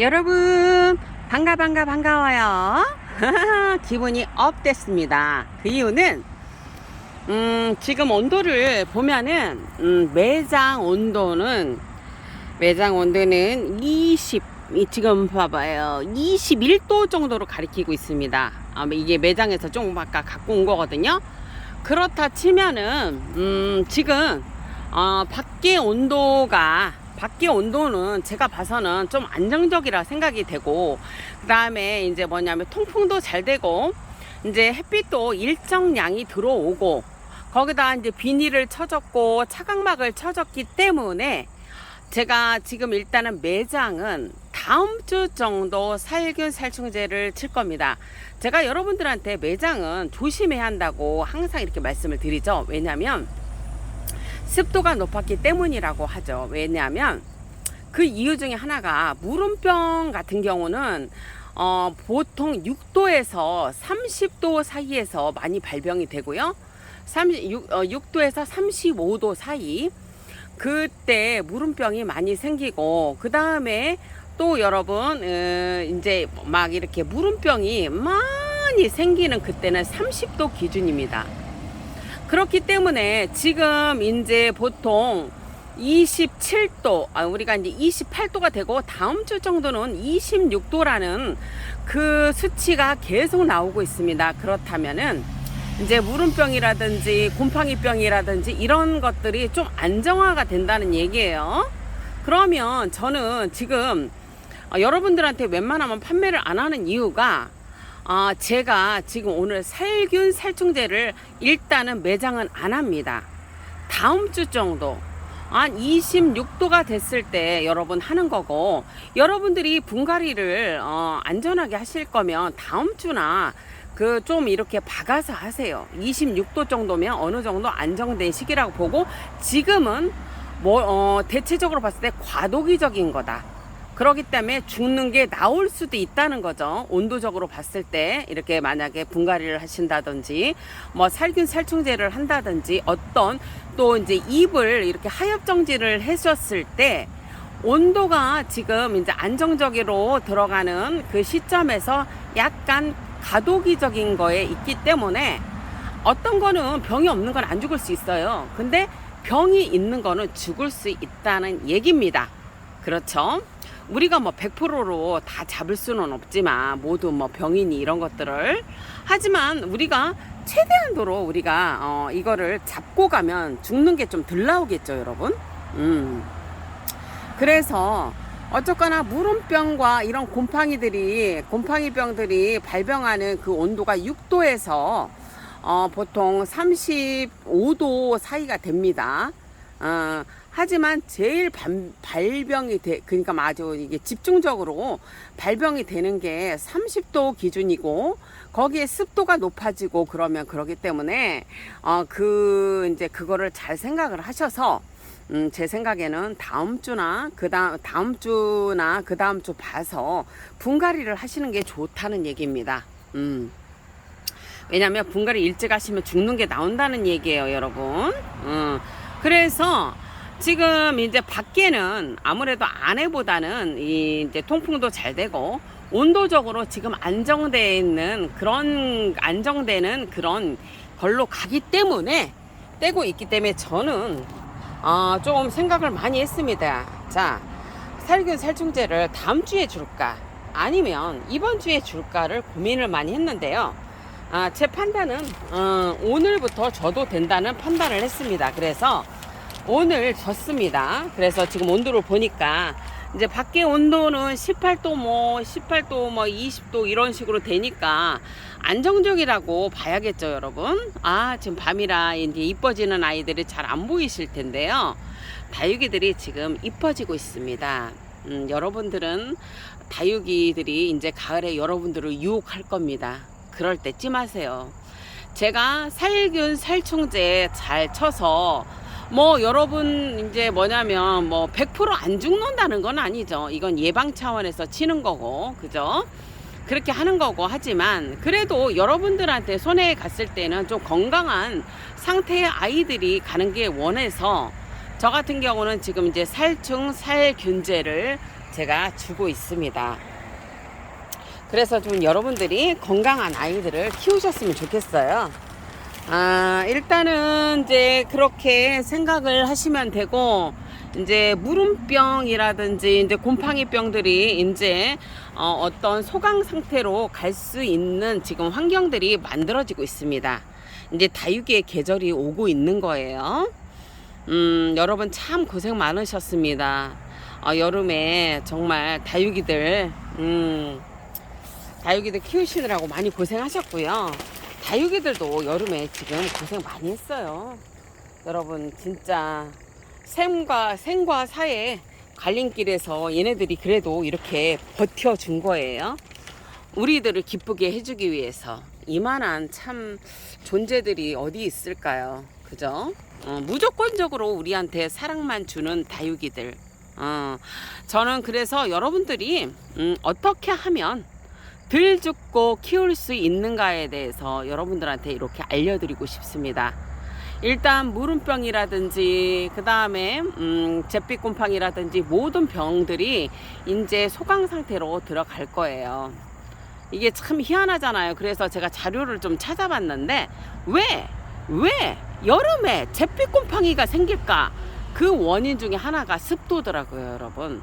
여러분 반가 반가 반가워요. 기분이 업 됐습니다. 그 이유는 음, 지금 온도를 보면은 음, 매장 온도는 매장 온도는 20이 지금 봐봐요. 21도 정도로 가리키고 있습니다. 아, 이게 매장에서 조금 아까 갖고 온 거거든요. 그렇다 치면은 음, 지금 어, 밖에 온도가 밖에 온도는 제가 봐서는 좀 안정적이라 생각이 되고 그 다음에 이제 뭐냐면 통풍도 잘 되고 이제 햇빛도 일정량이 들어오고 거기다 이제 비닐을 쳐졌고 차각막을 쳐졌기 때문에 제가 지금 일단은 매장은 다음 주 정도 살균 살충제를 칠 겁니다. 제가 여러분들한테 매장은 조심해야 한다고 항상 이렇게 말씀을 드리죠. 왜냐하면 습도가 높았기 때문이라고 하죠. 왜냐하면 그 이유 중에 하나가 무름병 같은 경우는 어, 보통 6도에서 30도 사이에서 많이 발병이 되고요. 36, 어, 6도에서 35도 사이 그때 무름병이 많이 생기고 그 다음에 또 여러분 어, 이제 막 이렇게 무름병이 많이 생기는 그때는 30도 기준입니다. 그렇기 때문에 지금 이제 보통 27도, 아, 우리가 이제 28도가 되고 다음 주 정도는 26도라는 그 수치가 계속 나오고 있습니다. 그렇다면은 이제 무름병이라든지 곰팡이병이라든지 이런 것들이 좀 안정화가 된다는 얘기예요. 그러면 저는 지금 어, 여러분들한테 웬만하면 판매를 안 하는 이유가 아, 제가 지금 오늘 살균 살충제를 일단은 매장은 안 합니다. 다음 주 정도 한 26도가 됐을 때 여러분 하는 거고 여러분들이 분갈이를 어, 안전하게 하실 거면 다음 주나 그 좀 이렇게 박아서 하세요. 26도 정도면 어느 정도 안정된 시기라고 보고 지금은 뭐 어, 대체적으로 봤을 때 과도기적인 거다. 그렇기 때문에 죽는 게 나올 수도 있다는 거죠. 온도적으로 봤을 때 이렇게 만약에 분갈이를 하신다든지 뭐 살균 살충제를 한다든지 어떤 또 이제 잎을 이렇게 하엽 정지를 해줬을 때 온도가 지금 이제 안정적으로 들어가는 그 시점에서 약간 가도기적인 거에 있기 때문에 어떤 거는 병이 없는 건 안 죽을 수 있어요. 근데 병이 있는 거는 죽을 수 있다는 얘기입니다. 그렇죠? 우리가 뭐 100%로 다 잡을 수는 없지만 모두 뭐 병이니 이런 것들을 하지만 우리가 최대한도로 우리가 어 이거를 잡고 가면 죽는 게 좀 덜 나오겠죠, 여러분. 음. 그래서 어쨌거나 무름병과 이런 곰팡이들이 곰팡이병들이 발병하는 그 온도가 6도에서 어, 보통 35도 사이가 됩니다. 어, 하지만 제일 반, 발병이 돼, 그러니까 아주 이게 집중적으로 발병이 되는 게 30도 기준이고 거기에 습도가 높아지고 그러면 그러기 때문에 어, 그 이제 그거를 잘 생각을 하셔서 음, 제 생각에는 다음 주나 그 다음 다음 주나 그 다음 주 봐서 분갈이를 하시는 게 좋다는 얘기입니다. 음. 왜냐면 분갈이 일찍 하시면 죽는 게 나온다는 얘기예요, 여러분. 음. 그래서 지금 이제 밖에는 아무래도 안에보다는 이 이제 통풍도 잘 되고 온도적으로 지금 안정되어 있는 그런 안정되는 그런 걸로 가기 때문에 떼고 있기 때문에 저는 어, 좀 생각을 많이 했습니다. 자, 살균 살충제를 다음 주에 줄까? 아니면 이번 주에 줄까를 고민을 많이 했는데요. 아, 제 판단은 어, 오늘부터 줘도 된다는 판단을 했습니다. 그래서 오늘 졌습니다. 그래서 지금 온도를 보니까 이제 밖에 온도는 18도 뭐 18도 뭐 20도 이런 식으로 되니까 안정적이라고 봐야겠죠, 여러분. 아, 지금 밤이라 이제 이뻐지는 아이들이 잘 안 보이실 텐데요. 다육이들이 지금 이뻐지고 있습니다. 음, 여러분들은 다육이들이 이제 가을에 여러분들을 유혹할 겁니다. 그럴 때 찜하세요. 제가 살균 살충제 잘 쳐서 뭐 여러분 이제 뭐냐면 뭐 100%안 죽는다는 건 아니죠. 이건 예방 차원에서 치는 거고 그죠? 그렇게 하는 거고 하지만 그래도 여러분들한테 손에 갔을 때는 좀 건강한 상태의 아이들이 가는 게 원해서 저 같은 경우는 지금 이제 살충 살균제를 제가 주고 있습니다. 그래서 좀 여러분들이 건강한 아이들을 키우셨으면 좋겠어요. 아, 일단은 이제 그렇게 생각을 하시면 되고, 이제 무름병이라든지 이제 곰팡이병들이 이제 어, 어떤 소강 상태로 갈 수 있는 지금 환경들이 만들어지고 있습니다. 이제 다육이의 계절이 오고 있는 거예요. 음, 여러분 참 고생 많으셨습니다. 어, 여름에 정말 다육이들, 음, 다육이들 키우시느라고 많이 고생하셨고요. 다육이들도 여름에 지금 고생 많이 했어요. 여러분 진짜 생과 생과 사의 갈림길에서 얘네들이 그래도 이렇게 버텨준 거예요. 우리들을 기쁘게 해주기 위해서 이만한 참 존재들이 어디 있을까요? 그죠? 어, 무조건적으로 우리한테 사랑만 주는 다육이들. 어, 저는 그래서 여러분들이 음, 어떻게 하면 덜 죽고 키울 수 있는가에 대해서 여러분들한테 이렇게 알려드리고 싶습니다. 일단 무름병이라든지 그 다음에 음, 잿빛곰팡이라든지 모든 병들이 이제 소강 상태로 들어갈 거예요. 이게 참 희한하잖아요. 그래서 제가 자료를 좀 찾아봤는데 왜, 왜 여름에 잿빛곰팡이가 생길까? 그 원인 중에 하나가 습도더라고요, 여러분.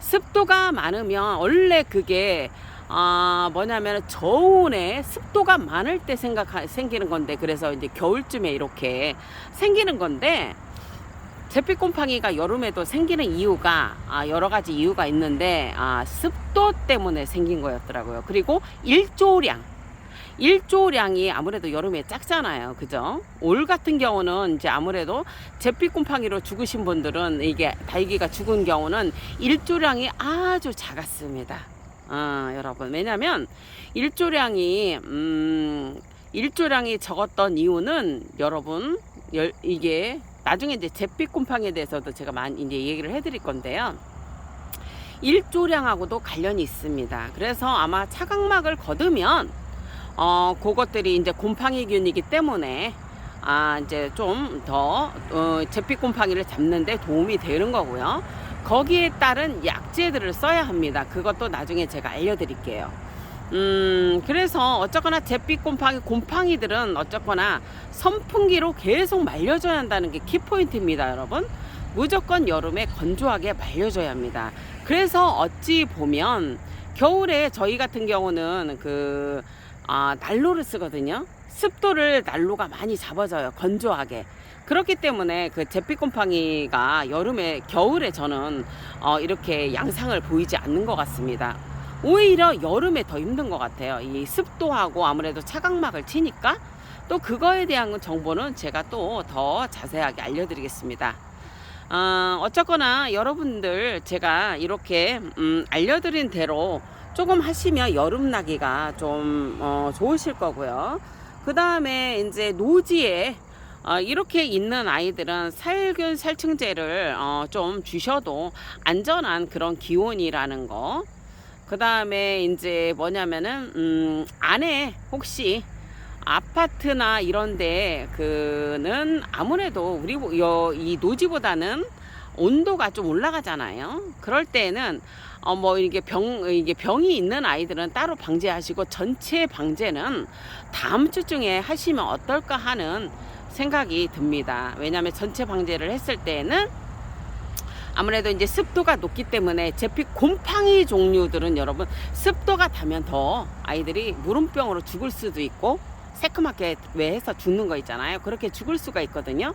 습도가 많으면 원래 그게 아 뭐냐면 저온에 습도가 많을 때 생각 생기는 건데 그래서 이제 겨울쯤에 이렇게 생기는 건데 잿빛곰팡이가 여름에도 생기는 이유가 아, 여러 가지 이유가 있는데 아, 습도 때문에 생긴 거였더라고요. 그리고 일조량 일조량이 아무래도 여름에 작잖아요. 그죠? 올 같은 경우는 이제 아무래도 잿빛곰팡이로 죽으신 분들은 이게 다이기가 죽은 경우는 일조량이 아주 작았습니다. 어, 여러분. 왜냐면 일조량이 음, 일조량이 적었던 이유는 여러분 열, 이게 나중에 이제 잿빛 곰팡이에 대해서도 제가 많이 이제 얘기를 해드릴 건데요. 일조량하고도 관련이 있습니다. 그래서 아마 차각막을 거두면 어 그것들이 이제 곰팡이균이기 때문에 아 이제 좀더 어, 잿빛 곰팡이를 잡는데 도움이 되는 거고요. 거기에 따른 약재들을 써야 합니다. 그것도 나중에 제가 알려드릴게요. 음, 그래서 어쨌거나 잿빛 곰팡이, 곰팡이들은 어쨌거나 선풍기로 계속 말려줘야 한다는 게 키포인트입니다, 여러분. 무조건 여름에 건조하게 말려줘야 합니다. 그래서 어찌 보면 겨울에 저희 같은 경우는 그, 아, 난로를 쓰거든요. 습도를 난로가 많이 잡아줘요. 건조하게. 그렇기 때문에 그 잿빛곰팡이가 여름에 겨울에 저는 어, 이렇게 양상을 보이지 않는 것 같습니다. 오히려 여름에 더 힘든 것 같아요. 이 습도하고 아무래도 차각막을 치니까 또 그거에 대한 정보는 제가 또 더 자세하게 알려드리겠습니다. 어, 어쨌거나 여러분들 제가 이렇게 음, 알려드린 대로 조금 하시면 여름 나기가 좀 어, 좋으실 거고요. 그 다음에 이제 노지에 어, 이렇게 있는 아이들은 살균 살충제를 어, 좀 주셔도 안전한 그런 기온이라는 거. 그 다음에 이제 뭐냐면은 음, 안에 혹시 아파트나 이런데 그는 아무래도 우리 여, 이 노지보다는 온도가 좀 올라가잖아요. 그럴 때는 어 뭐 이게 병 이게 병이 있는 아이들은 따로 방제하시고 전체 방제는 다음 주 중에 하시면 어떨까 하는 생각이 듭니다. 왜냐하면 전체 방제를 했을 때는 아무래도 이제 습도가 높기 때문에 제피 곰팡이 종류들은 여러분 습도가 타면 더 아이들이 무름병으로 죽을 수도 있고 새까맣게 왜 해서 죽는 거 있잖아요. 그렇게 죽을 수가 있거든요.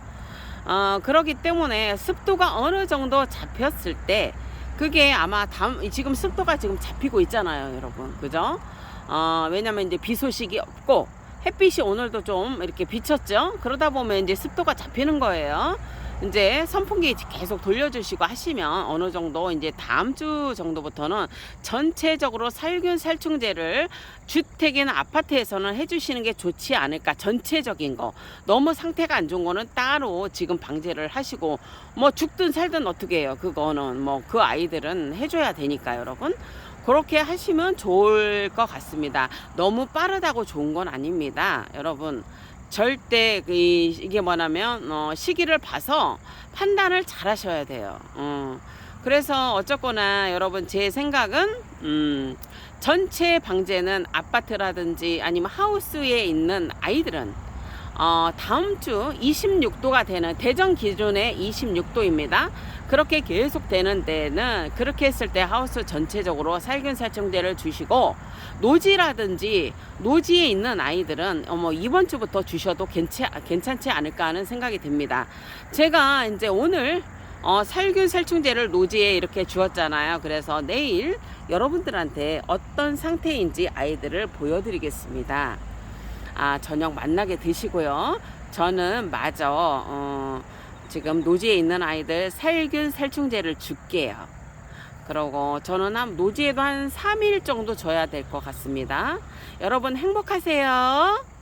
어, 그러기 때문에 습도가 어느 정도 잡혔을 때 그게 아마 다음 지금 습도가 지금 잡히고 있잖아요, 여러분. 그죠? 어, 왜냐면 이제 비 소식이 없고 햇빛이 오늘도 좀 이렇게 비쳤죠? 그러다 보면 이제 습도가 잡히는 거예요. 이제 선풍기 계속 돌려주시고 하시면 어느 정도 이제 다음 주 정도부터는 전체적으로 살균 살충제를 주택이나 아파트에서는 해주시는 게 좋지 않을까 전체적인 거. 너무 상태가 안 좋은 거는 따로 지금 방제를 하시고 뭐 죽든 살든 어떻게 해요? 그거는 뭐 그 아이들은 해줘야 되니까 여러분. 그렇게 하시면 좋을 것 같습니다. 너무 빠르다고 좋은 건 아닙니다 여러분 절대 그 이- 이게 뭐냐면 어, 시기를 봐서 판단을 잘 하셔야 돼요. 어. 그래서 어쨌거나 여러분 제 생각은 음, 전체 방제는 아파트라든지 아니면 하우스에 있는 아이들은 어, 다음 주 26도가 되는 대전 기준의 26도입니다. 그렇게 계속 되는 데는 그렇게 했을 때 하우스 전체적으로 살균 살충제를 주시고 노지라든지 노지에 있는 아이들은 어머 이번 주부터 주셔도 괜찮, 괜찮지 않을까 하는 생각이 듭니다. 제가 이제 오늘 어, 살균 살충제를 노지에 이렇게 주었잖아요. 그래서 내일 여러분들한테 어떤 상태인지 아이들을 보여드리겠습니다. 아, 저녁 만나게 드시고요. 저는 마저 어, 지금 노지에 있는 아이들 살균 살충제를 줄게요. 그러고 저는 한 노지에도 한 3일 정도 줘야 될 것 같습니다. 여러분 행복하세요.